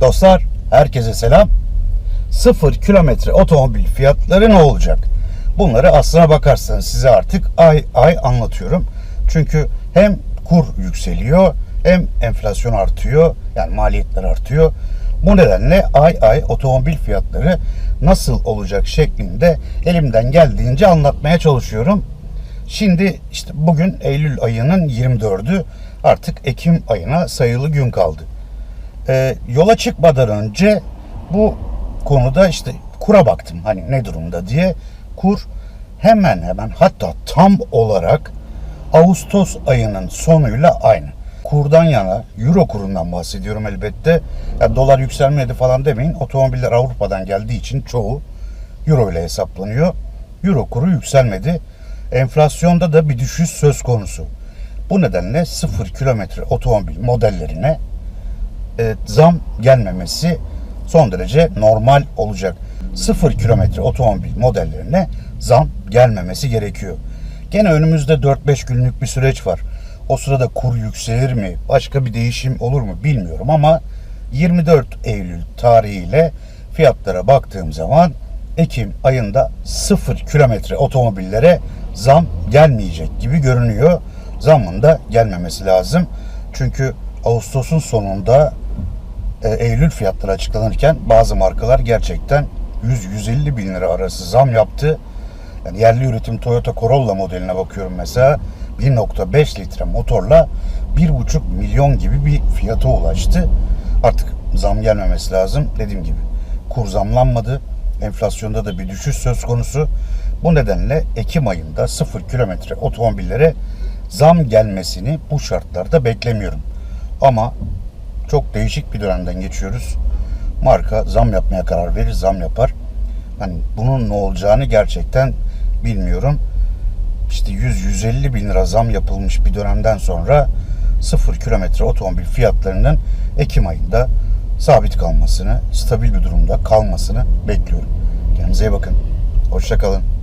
Dostlar herkese selam. Sıfır kilometre otomobil fiyatları ne olacak? Bunları aslına bakarsanız size artık ay ay anlatıyorum. Çünkü hem kur yükseliyor hem enflasyon artıyor. Yani maliyetler artıyor. Bu nedenle ay ay otomobil fiyatları nasıl olacak şeklinde elimden geldiğince anlatmaya çalışıyorum. Şimdi işte bugün Eylül ayının 24'ü artık Ekim ayına sayılı gün kaldı. Ee, yola çıkmadan önce bu konuda işte kura baktım hani ne durumda diye. Kur hemen hemen hatta tam olarak Ağustos ayının sonuyla aynı. Kurdan yana, euro kurundan bahsediyorum elbette. Ya dolar yükselmedi falan demeyin. Otomobiller Avrupa'dan geldiği için çoğu euro ile hesaplanıyor. Euro kuru yükselmedi. Enflasyonda da bir düşüş söz konusu. Bu nedenle sıfır kilometre otomobil modellerine e, zam gelmemesi son derece normal olacak. Sıfır kilometre otomobil modellerine zam gelmemesi gerekiyor. Gene önümüzde 4-5 günlük bir süreç var. O sırada kur yükselir mi, başka bir değişim olur mu bilmiyorum ama 24 Eylül tarihiyle fiyatlara baktığım zaman Ekim ayında 0 kilometre otomobillere zam gelmeyecek gibi görünüyor. Zamın da gelmemesi lazım. Çünkü Ağustos'un sonunda Eylül fiyatları açıklanırken bazı markalar gerçekten 100-150 bin lira arası zam yaptı. Yani yerli üretim Toyota Corolla modeline bakıyorum mesela 1.5 litre motorla 1.5 milyon gibi bir fiyata ulaştı. Artık zam gelmemesi lazım. Dediğim gibi kur zamlanmadı. Enflasyonda da bir düşüş söz konusu. Bu nedenle Ekim ayında 0 kilometre otomobillere zam gelmesini bu şartlarda beklemiyorum. Ama çok değişik bir dönemden geçiyoruz. Marka zam yapmaya karar verir, zam yapar. Hani bunun ne olacağını gerçekten bilmiyorum. İşte 100-150 bin lira zam yapılmış bir dönemden sonra 0 kilometre otomobil fiyatlarının Ekim ayında sabit kalmasını, stabil bir durumda kalmasını bekliyorum. Kendinize iyi bakın. Hoşçakalın.